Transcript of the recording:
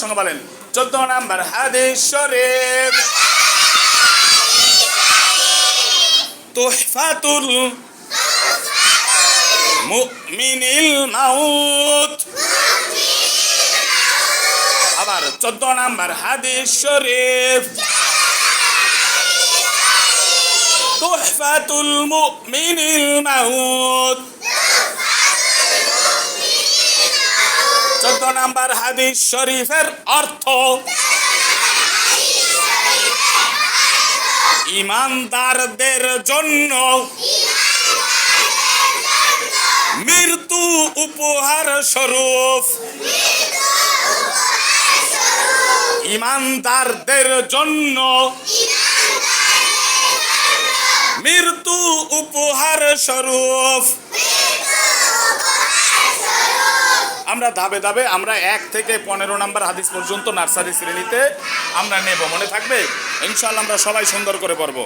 সঙ্গে বলেন, চোদ্দ নাম্বার হাদিস শরীফ। তুহফাতুল মুমিনিল মাউত। আবার চোদ্দ নাম্বার হাদিস শরীফ। তুহফাতুল মুমিনিল মাউত। নাম্বার হাদিস শরীফের অর্থ ইমানদারদের জন্য মৃত্যু উপহার স্বরূপ ইমানদারদের জন্য মৃত্যু উপহার স্বরূপ আমরা ধাপে ধাপে আমরা এক থেকে পনেরো নাম্বার হাদিস পর্যন্ত নার্সারি শ্রেণীতে আমরা নেব। মনে থাকবে? ইনশাল্লাহ আমরা সবাই সুন্দর করে পড়ব।